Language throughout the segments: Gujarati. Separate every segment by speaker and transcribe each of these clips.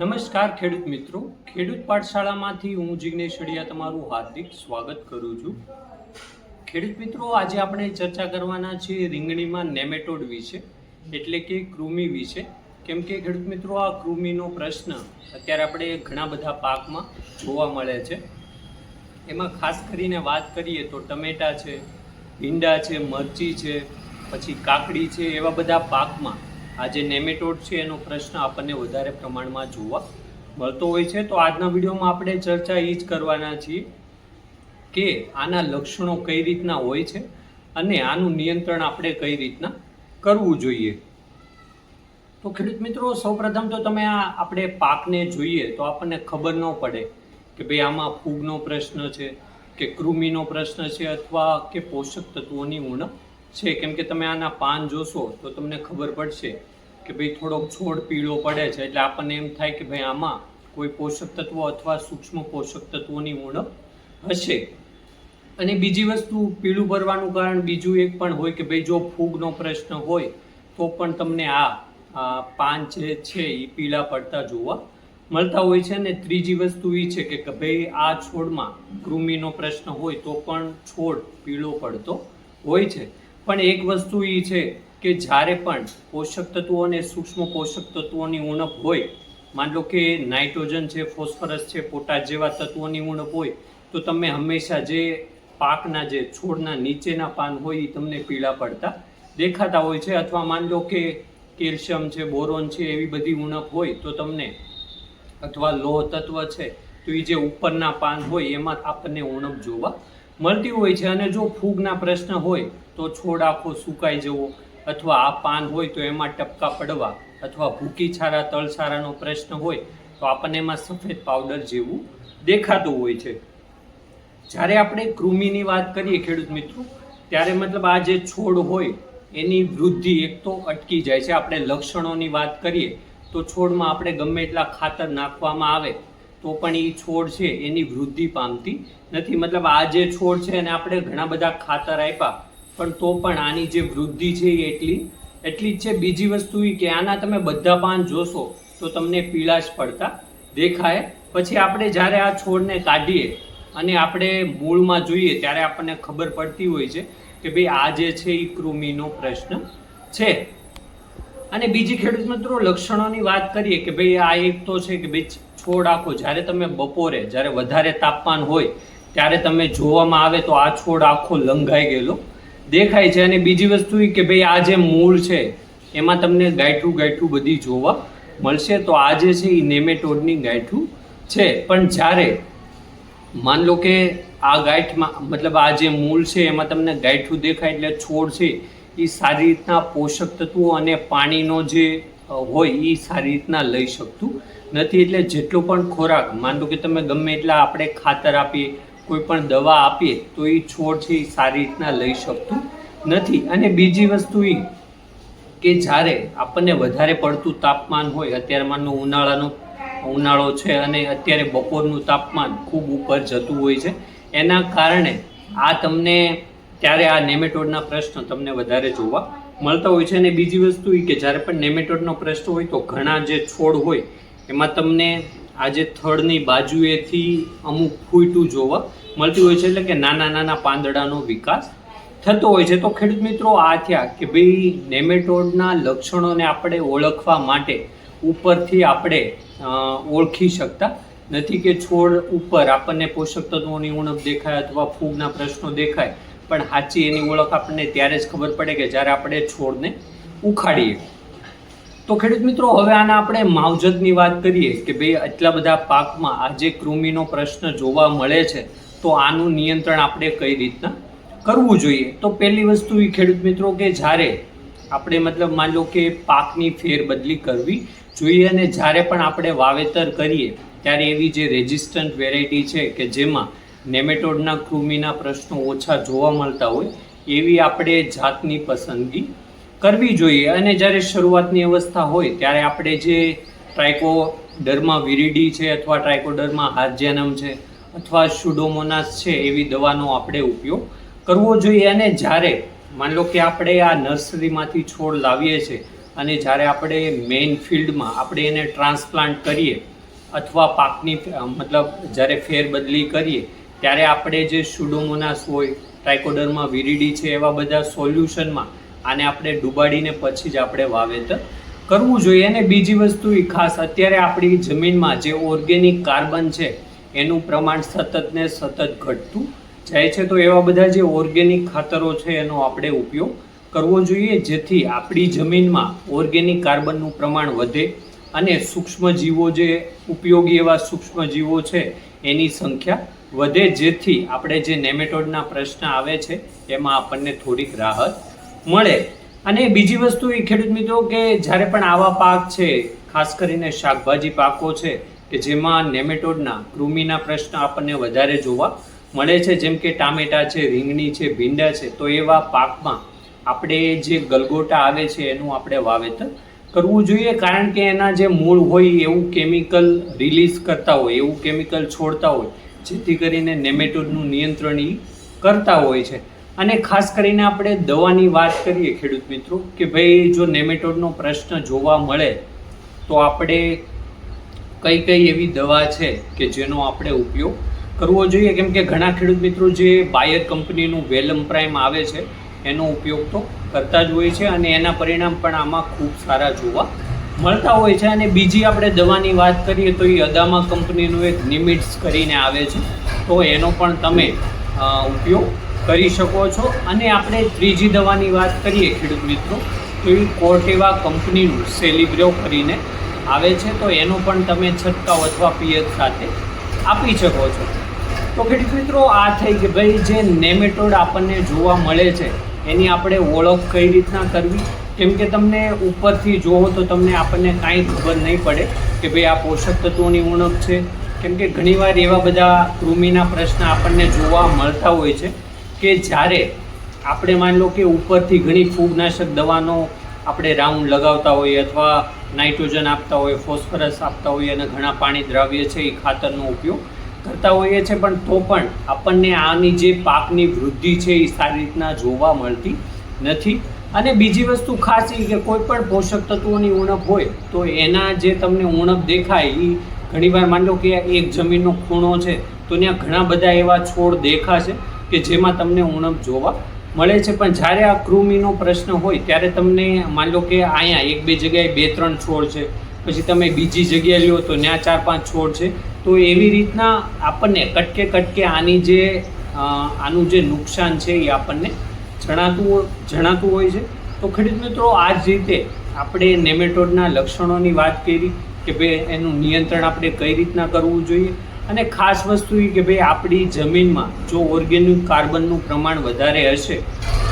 Speaker 1: નમસ્કાર ખેડૂત મિત્રો. ખેડૂત પાઠશાળામાંથી હું જિગ્નેશ અડિયા તમારું હાર્દિક સ્વાગત કરું છું. ખેડૂત મિત્રો, આજે આપણે ચર્ચા કરવાના છીએ રીંગણીમાં નેમેટોડ વિશે, એટલે કે કૃમિ વિશે. કેમ કે ખેડૂત મિત્રો, આ કૃમિનો પ્રશ્ન અત્યારે આપણે ઘણા બધા પાકમાં જોવા મળે છે. એમાં ખાસ કરીને વાત કરીએ તો ટમેટા છે, ભીંડા છે, મરચી છે, પછી કાકડી છે, એવા બધા પાકમાં આ જે નેમેટોડ છે, એનો પ્રશ્ન આપણને વધારે પ્રમાણમાં જોવા મળતો હોય છે. તો આજના વિડીયોમાં આપણે ચર્ચા એ જ કરવાના છીએ કે આના લક્ષણો કઈ રીતના હોય છે અને આનું નિયંત્રણ આપણે કઈ રીતના કરવું જોઈએ. તો ખેડૂત મિત્રો, સૌપ્રથમ તો તમે આ આપણે પાકને જોઈએ તો આપણને ખબર ન પડે કે ભાઈ આમાં ફૂગનો પ્રશ્ન છે, કે કૃમિનો પ્રશ્ન છે અથવા કે પોષક તત્વોની ઉણપ છે. કેમ કે તમે આના પાન જોશો તો તમને ખબર પડશે કે ભાઈ થોડોક છોડ પીળો પડે છે. એટલે આપણને એમ થાય કે ભાઈ આમાં કોઈ પોષક તત્વો અથવા સૂક્ષ્મ પોષક તત્વોની ઉણપ હશે. અને બીજી વસ્તુ, પીળું ભરવાનું કારણ બીજું એક પણ હોય કે ભાઈ જો ફૂગનો પ્રશ્ન હોય તો પણ તમને આ પાન જે છે એ પીળા પડતા જોવા મળતા હોય છે. અને ત્રીજી વસ્તુ એ છે કે ભાઈ આ છોડમાં કૃમિનો પ્રશ્ન હોય તો પણ છોડ પીળો પડતો હોય છે. પણ એક વસ્તુ એ છે કે જ્યારે પણ પોષક તત્વો અને સૂક્ષ્મ પોષક તત્વોની ઉણપ હોય, માન લો કે નાઇટ્રોજન છે, ફોસ્ફરસ છે, પોટાશ જેવા તત્વોની ઉણપ હોય, તો તમે હંમેશા જે પાકના જે છોડના નીચેના પાન હોય એ તમને પીળા પડતા દેખાતા હોય છે. અથવા માન લો કે કેલ્શિયમ છે, બોરોન છે, એવી બધી ઉણપ હોય, તો તમને અથવા લોહ તત્વ છે, તો એ જે ઉપરના પાન હોય, એમાં આપણને ઉણપ જોવા મળતી હોય છે અને જો ફૂગના પ્રશ્ન હોય તો છોડ આખો સુકાઈ જવો અથવા આ પાન હોય તો એમાં ટપકા પડવા અથવા ભૂકી છારા તળછારાનો પ્રશ્ન હોય તો આપણને એમાં સફેદ પાવડર જેવું દેખાતું હોય છે. જ્યારે આપણે કૃમિની વાત કરીએ ખેડૂત મિત્રો, ત્યારે મતલબ આ જે છોડ હોય એની વૃદ્ધિ એક તો અટકી જાય છે. આપણે લક્ષણોની વાત કરીએ તો છોડમાં આપણે ગમે એટલા ખાતર નાખવામાં આવે તો પણ એ છોડ છે, એની વૃદ્ધિ પામતી નથી. મતલબ આ જે છોડ છે એને આપણે ઘણા બધા ખાતર આપ્યા, પણ તો પણ આની જે વૃદ્ધિ છે એ એટલી એટલી જ છે. બીજી વસ્તુ એ કે આના તમે બધા પાન જોશો તો તમને પીળા જ પડતા દેખાય. પછી આપણે જ્યારે આ છોડને કાઢીએ અને આપણે મૂળમાં જોઈએ ત્યારે આપણને ખબર પડતી હોય છે કે ભાઈ આ જે છે એ કૃમિનો પ્રશ્ન છે. અને બીજી ખેડૂત મિત્રો લક્ષણોની વાત કરીએ કે ભાઈ આ એક તો છે કે ભાઈ છોડ આખો જ્યારે તમે બપોરે, જ્યારે વધારે તાપમાન હોય, ત્યારે તમે જોવામાં આવે તો આ છોડ આખો લંઘાઈ ગયેલો. દેખાય છે અને બીજી વસ્તુ એ કે ભાઈ આ જે મૂળ છે, એમાં તમને ગાયઠું ગાયઠું બધી જોવા મળશે. તો આ જે છે એ નેમેટોડની ગાયઠું છે. પણ જ્યારે માન લો કે આ ગાંઠમાં મતલબ આ જે મૂળ છે એમાં તમને ગાંઠું દેખાય એટલે છોડ છે એ સારી રીતના પોષક તત્વો અને પાણીનો જે હોય એ સારી રીતના લઈ શકતું નથી એટલે જેટલો પણ ખોરાક, માન કે તમે ગમે એટલા આપણે ખાતર આપીએ, કોઈ પણ દવા આપીએ, તો એ છોડ છે એ સારી રીતના લઈ શકતું નથી. અને બીજી વસ્તુ એ કે જ્યારે આપણને વધારે પડતું તાપમાન હોય, અત્યારે માનો ઉનાળાનો, ઉનાળો છે અને અત્યારે બપોરનું તાપમાન ખૂબ ઉપર જતું હોય છે, એના કારણે આ તમને ત્યારે આ નેમેટોડના પ્રશ્ન તમને વધારે જોવા મળતા હોય છે અને બીજી વસ્તુ એ કે જ્યારે પણ નેમેટોડનો પ્રશ્ન હોય તો ઘણા જે છોડ હોય, એમાં તમને આ જે થડની બાજુએથી અમુક ફૂટું જોવા મળતી હોય છે એટલે કે નાના નાના પાંદડાનો વિકાસ થતો હોય છે. તો ખેડૂત મિત્રો, આ થયા કે ભાઈ નેમેટોડના લક્ષણોને આપણે ઓળખવા માટે ઉપરથી આપણે ઓળખી શકતા નથી કે છોડ ઉપર આપણને પોષક તત્વોની ઉણપ દેખાય અથવા ફૂગના પ્રશ્નો દેખાય. પણ સાચી એની ઓળખ આપણને ત્યારે જ ખબર પડે કે જ્યારે આપણે છોડને ઉખાડીએ. તો ખેડૂત મિત્રો, હવે આના આપણે માવજતની વાત કરીએ કે ભાઈ આટલા બધા પાકમાં આ જે કૃમિનો પ્રશ્ન જોવા મળે છે, તો આનું નિયંત્રણ આપણે કઈ રીતના કરવું જોઈએ? તો પહેલી વસ્તુ એ ખેડૂત મિત્રો કે જ્યારે આપણે મતલબ માન લો કે પાકની ફેરબદલી કરવી જોઈએ અને જ્યારે પણ આપણે વાવેતર કરીએ, ત્યારે એવી જે રેઝિસ્ટન્ટ વેરાયટી છે કે જેમાં નેમેટોડના કૃમિના પ્રશ્નો ઓછા જોવા મળતા હોય એવી આપણે જાતની પસંદગી કરવી જોઈએ. અને જ્યારે શરૂઆતની અવસ્થા હોય ત્યારે આપણે જે ટ્રાઇકોડર્મા વિરીડી છે અથવા ટ્રાયકોડરમાં હાર્જેનમ છે અથવા સુડોમોનાસ છે એવી દવાનો આપણે ઉપયોગ કરવો જોઈએ. અને જ્યારે માન લો કે આપણે આ નર્સરીમાંથી છોડ લાવીએ છીએ અને જ્યારે આપણે મેઇન ફિલ્ડમાં આપણે એને ટ્રાન્સપ્લાન્ટ કરીએ અથવા પાકની મતલબ જ્યારે ફેરબદલી કરીએ ત્યારે આપણે જે સુડોમોનાસ હોય ટ્રાઇકોડરમાં વિરીડી છે, એવા બધા સોલ્યુશનમાં આને આપણે ડુબાડીને પછી જ આપણે વાવેતર કરવું જોઈએ. અને બીજી વસ્તુ એ ખાસ, અત્યારે આપણી જમીનમાં જે ઓર્ગેનિક કાર્બન છે, એનું પ્રમાણ સતત ને સતત ઘટતું જાય છે. તો એવા બધા જે ઓર્ગેનિક ખાતરો છે, એનો આપણે ઉપયોગ કરવો જોઈએ, જેથી આપણી જમીનમાં ઓર્ગેનિક કાર્બનનું પ્રમાણ વધે અને સૂક્ષ્મજીવો જે ઉપયોગી એવા સૂક્ષ્મજીવો છે, એની સંખ્યા વધે જેથી આપણે જે નેમેટોડના પ્રશ્ન આવે છે, એમાં આપણને થોડીક રાહત મળે. અને બીજી વસ્તુ એ, ખેડૂત મિત્રો, કે જ્યારે પણ આવા પાક છે, ખાસ કરીને શાકભાજી પાકો છે, કે જેમાં નેમેટોડના, કૃમિના પ્રશ્ન આપણને વધારે જોવા મળે છે, જેમ કે ટામેટા છે, રીંગણી છે, ભીંડા છે, તો એવા પાકમાં આપણે જે ગલગોટા આવે છે, એનું આપણે વાવેતર કરવું જોઈએ કારણ કે એના જે મૂળ હોય એવું કેમિકલ રિલીઝ કરતા હોય, એવું કેમિકલ છોડતા હોય, જેથી કરીને નેમેટોડનું નિયંત્રણ એ કરતા હોય છે. અને ખાસ કરીને આપણે દવાની વાત કરીએ ખેડૂત મિત્રો, કે ભાઈ જો નેમેટોડનો પ્રશ્ન જોવા મળે, તો આપણે કઈ કઈ એવી દવા છે કે જેનો આપણે ઉપયોગ કરવો જોઈએ? કેમ કે ઘણા ખેડૂત મિત્રો જે બાયર કંપનીનું વેલમ પ્રાઇમ આવે છે એનો ઉપયોગ તો કરતા જ હોય છે અને એના પરિણામ પણ આમાં ખૂબ સારા જોવા મળતા હોય છે. અને બીજી આપણે દવાની વાત કરીએ તો એ અદામા કંપનીનું એક નિમિટ્સ કરીને આવે છે. તો એનો પણ તમે ઉપયોગ કરી શકો છો. અને આપણે ત્રીજી દવાની વાત કરીએ ખેડૂત મિત્રો, તો એ કોર્ટેવા કંપનીનું સેલિબ્રો કરીને આવે છે. તો એનો પણ તમે છંટકાવ અથવા પિયત સાથે આપી શકો છો. તો ખેડૂત મિત્રો, આ થઈ કે ભાઈ જે નેમેટોડ આપણને જોવા મળે છે એની આપણે ઓળખ કઈ રીતના કરવી? કેમ કે તમને ઉપરથી જોવો તો તમને આપણને કાંઈ ખબર નહીં પડે કે ભાઈ આ પોષક તત્વોની ઉણપ છે. કેમ કે ઘણીવાર એવા બધા કૃમિના પ્રશ્ન આપણને જોવા મળતા હોય છે કે જ્યારે આપણે માની લો કે ઉપરથી ઘણી ફૂગનાશક દવાનો આપણે રાઉન્ડ લગાવતા હોઈએ અથવા નાઇટ્રોજન આપતા હોઈએ ફોસ્ફરસ આપતા હોઈએ અને ઘણા પાણી દ્રાવ્ય છે એ ખાતરનો ઉપયોગ કરતા હોઈએ છીએ, પણ તો પણ આપણને આની જે પાકની વૃદ્ધિ છે એ સારી રીતના જોવા મળતી નથી. અને બીજી વસ્તુ ખાસ એ કે કોઈ પણ પોષક તત્વોની ઉણપ હોય, તો એના જે તમને ઉણપ દેખાય એ ઘણીવાર માની લો કે એક જમીનનો ખૂણો છે, તો ત્યાં ઘણા બધા એવા છોડ દેખાશે કે જેમાં તમને ઉણપ જોવા મળે છે. પણ જ્યારે આ કૃમિનો પ્રશ્ન હોય, ત્યારે તમને માની લો કે અહીંયા એક બે જગ્યાએ બે ત્રણ છોડ છે, પછી તમે બીજી જગ્યાએ લ્યો તો ત્યાં ચાર પાંચ છોડ છે. તો એવી રીતના આપણને કટકે કટકે આની જે આનું જે નુકસાન છે એ આપણને જણાતું જણાતું હોય છે. તો ખેડૂત મિત્રો, આ જ રીતે આપણે નેમેટોડના લક્ષણોની વાત કરી કે ભાઈ એનું નિયંત્રણ આપણે કઈ રીતના કરવું જોઈએ અને ખાસ વસ્તુ એ કે ભાઈ આપણી જમીનમાં જો ઓર્ગેનિક કાર્બનનું પ્રમાણ વધારે હશે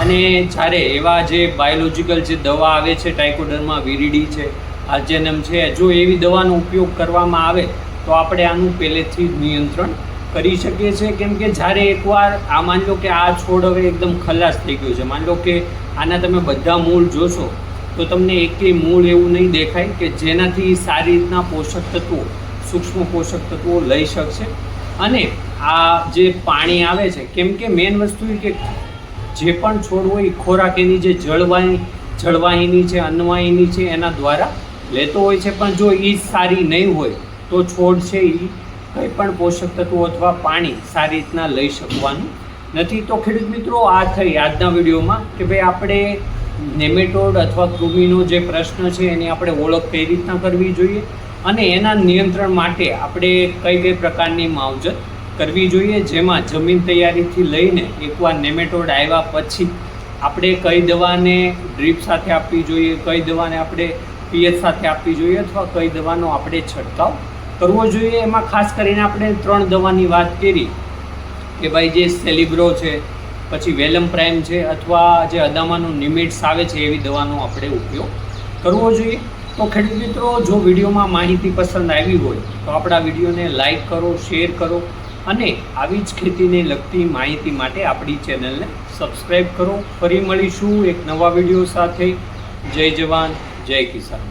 Speaker 1: અને જ્યારે એવા જે બાયોલોજિકલ જે દવા આવે છે ટાઇકોડરમાં વિરીડી છે, આર્જેનમ છે, જો એવી દવાનો ઉપયોગ કરવામાં આવે તો આપણે આનું પહેલેથી નિયંત્રણ કરી શકીએ છીએ. કેમ કે જ્યારે એકવાર આ માની લો કે આ છોડ હવે એકદમ ખલાસ થઈ ગયો છે. માની લો કે આના તમે બધા મૂળ જોશો, તો તમને એકેય મૂળ એવું નહીં દેખાય કે જેનાથી સારી રીતના પોષક તત્વો, સૂક્ષ્મ પોષક તત્વો લઈ શકશે. અને આ જે પાણી આવે છે, કેમ કે મેઇન વસ્તુ એ કે જે પણ છોડ હોય ખોરાક એની જે જળવાહી, જળવાહિની છે, અન્નવાહિની છે, એના દ્વારા લેતો હોય છે. પણ જો એ સારી નહીં હોય તો છોડ છે એ કંઈ પણ પોષક તત્વો અથવા પાણી સારી રીતના લઈ શકવાનું નથી. તો ખેડૂત મિત્રો, આ થઈ આજના વિડીયોમાં કે ભાઈ આપણે નેમેટોડ અથવા કૃમિનો જે પ્રશ્ન છે એની આપણે ઓળખ કઈ રીતના કરવી જોઈએ અને એના નિયંત્રણ માટે આપણે કઈ કઈ પ્રકારની માવજત કરવી જોઈએ. જેમાં જમીન તૈયારીથી લઈને એકવાર નેમેટોડ આવ્યા પછી આપણે કઈ દવાને ડ્રીપ સાથે આપવી જોઈએ, કઈ દવાને આપણે પીએચ સાથે આપવી જોઈએ અથવા કઈ દવાનો આપણે છંટકાવ કરવો જોઈએ? એમાં ખાસ કરીને આપણે ત્રણ દવાની વાત કરી કે ભાઈ જે સેલિબ્રો છે, પછી વેલમ પ્રાઇમ છે અથવા જે અદામાનું નિમિટ્સ આવે છે એવી દવાનો આપણે ઉપયોગ કરવો જોઈએ. તો ખેડૂત મિત્રો, જો વિડીયોમાં માહિતી પસંદ આવી હોય, તો આપણા વિડીયોને લાઈક કરો, શેર કરો અને આવી જ ખેતીને લગતી માહિતી માટે આપણી ચેનલને સબસ્ક્રાઈબ કરો. ફરી મળીશું એક નવા વીડિયો સાથે. જય જવાન, જય કિસાન.